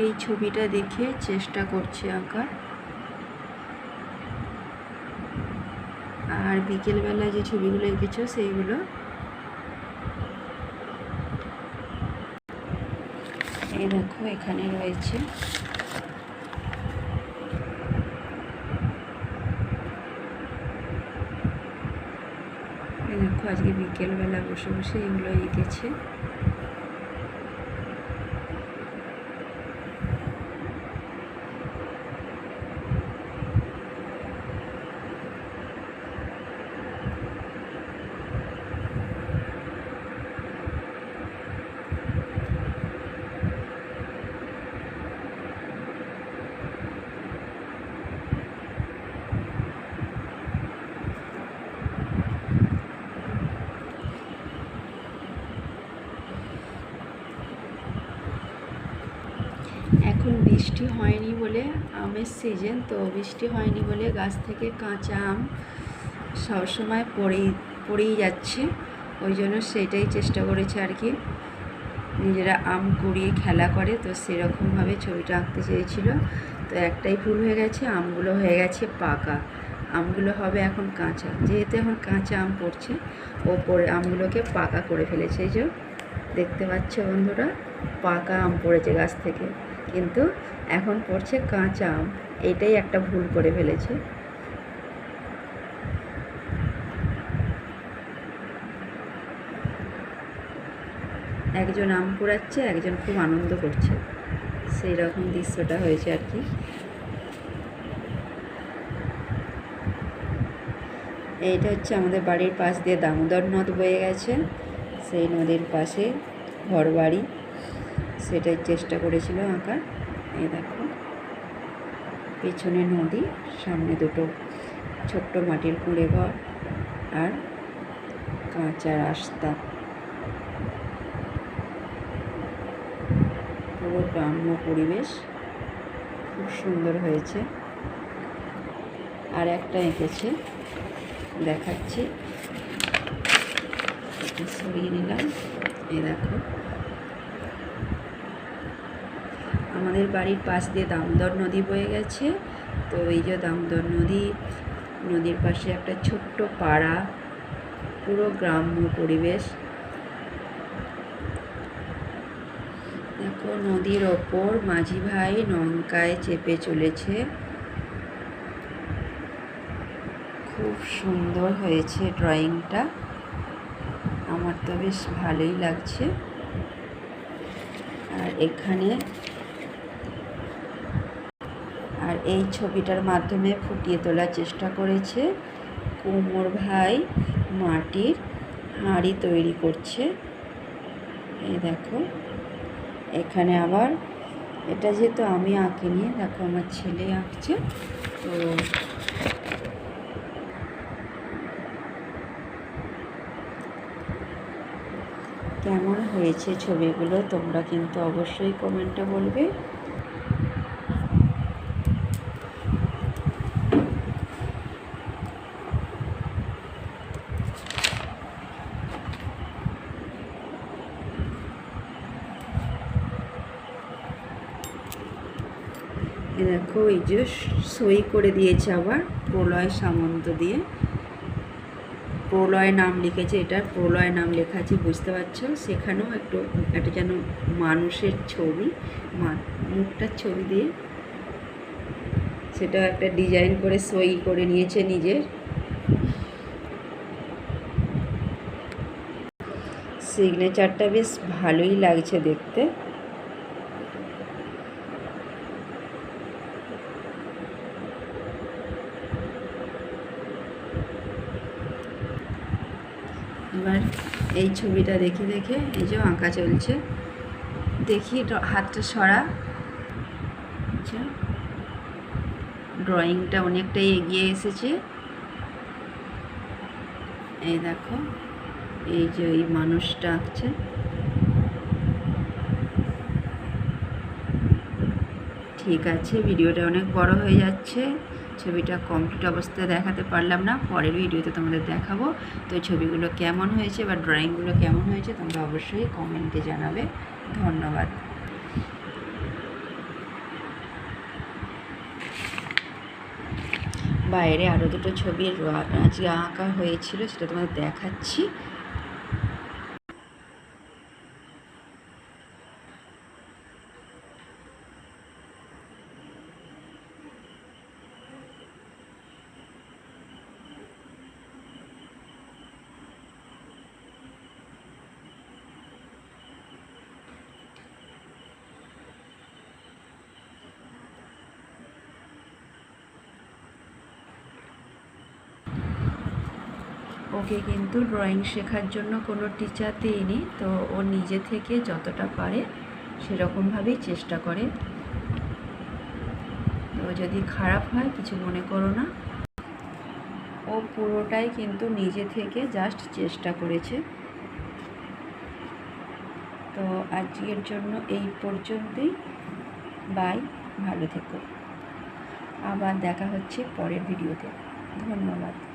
এই ছবিটা দেখে চেষ্টা করছে আঁকার। আর বিকেলবেলা যে ছবিগুলো এঁকেছো সেইগুলো। এই দেখো, এখানে রয়েছে। দেখো, আজকে বিকেলবেলা বসে বসে এগুলো এঁকেছে এখন বৃষ্টি হয়নি বলে আমের সিজন তো বৃষ্টি হয়নি বলে গাছ থেকে কাঁচা আম সবসময় পড়েই পড়েই যাচ্ছে। ওই জন্য সেটাই চেষ্টা করেছে আর কি। নিজেরা আম কুড়িয়ে খেলা করে, তো সেরকমভাবে ছবিটা আঁকতে চেয়েছিল। তো একটাই ভুল হয়ে গেছে, আমগুলো হয়ে গেছে পাকা। আমগুলো হবে এখন কাঁচা। যেহেতু এখন কাঁচা আম পড়ছে, ও পরে আমগুলোকে পাকা করে ফেলেছে। এই যে দেখতে পাচ্ছ বন্ধুরা, পাকা আম পড়েছে গাছ থেকে। কিন্তু এখন পড়ছে কাঁচা আম। এটাই একটা ভুল করে ফেলেছে। একজন আম কুড়াচ্ছে একজন খুব আনন্দ করছে। সেই রকম দৃশ্যটা হয়েছে আর কি। এইটা হচ্ছে আমাদের বাড়ির পাশ দিয়ে দামোদর নদ বয়ে গেছে। সেই নদীর পাশে ঘর বাড়ি সেটাই চেষ্টা করেছিল আঁকার। এই দেখো, পেছনে নদী, সামনে দুটো ছোট্ট মাটির কুঁড়ে ঘর আর কাঁচা রাস্তা। পুরো গ্রাম্য পরিবেশ খুব সুন্দর হয়েছে। আর একটা এঁকেছে, দেখাচ্ছি। সরিয়ে নিলাম, এই দেখো। আমাদের বাড়ির পাশ দিয়ে দামোদর নদী বয়ে গেছে। তো এই যে দামোদর নদী, নদীর পাশে একটা ছোট্ট পাড়া, পুরো গ্রাম্য পরিবেশ। দেখো নদীর ওপর মাঝি ভাই নৌকায় চেপে চলেছে। খুব সুন্দর হয়েছে ড্রয়িংটা। আমার তো বেশ ভালোই লাগছে। আর এখানে আর এই ছবিটার মাধ্যমে ফুটিয়ে তোলার চেষ্টা করেছে কুমোর ভাই মাটির হাঁড়ি তৈরি করছে। এই দেখো, এখানে আবার এটা যেহেতু আমি আঁকিনি, দেখো আমার ছেলে আঁকছে, তো কেমন হয়েছে ছবিগুলো তোমরা কিন্তু অবশ্যই কমেন্টে বলবে। দেখো, এই যে সই করে দিয়েছে আবার প্রলয় সামন্ত দিয়ে। প্রলয় নাম লিখেছে, এটা প্রলয় নাম লেখা আছে, বুঝতে পারছ? সেখানেও একটু, একটা যেন মানুষের ছবি মুখটার ছবি দিয়ে। সেটা একটা ডিজাইন করে সই করে নিয়েছে নিজের। সিগনেচারটা বেশ ভালোই লাগছে দেখতে। এবার এই ছবিটা দেখে দেখে এই যে আঁকা চলছে। দেখি হাতটা সরা। আচ্ছা। ড্রয়িংটা অনেকটাই এগিয়ে এসেছে। এই দেখো, এই যে এই মানুষটা আঁকছে। ঠিক আছে, ভিডিওটা অনেক বড় হয়ে যাচ্ছে। ছবিটা কমপ্লিট অবস্থায় দেখাতে পারলাম না, পরের ভিডিওতে তোমাদের দেখাবো। তো ছবিগুলো কেমন হয়েছে বা ড্রয়িংগুলো কেমন হয়েছে তোমরা অবশ্যই কমেন্টে জানাবে। ধন্যবাদ। বাইরে আরও দুটো ছবি আজকে আঁকা হয়েছিল, সেটা তোমাদের দেখাচ্ছি। ওকে কিন্তু ড্রয়িং শেখার জন্য কোনো টিচার দিইনি তো ও নিজে থেকে যতটা পারে সেরকমভাবেই চেষ্টা করে। তো যদি খারাপ হয়, কিছু মনে করো না। ও পুরোটাই কিন্তু নিজে থেকে জাস্ট চেষ্টা করেছে। তো আজকের জন্য এই পর্যন্তই। বাই ভালো থেকো। আবার দেখা হচ্ছে পরের ভিডিওতে ধন্যবাদ।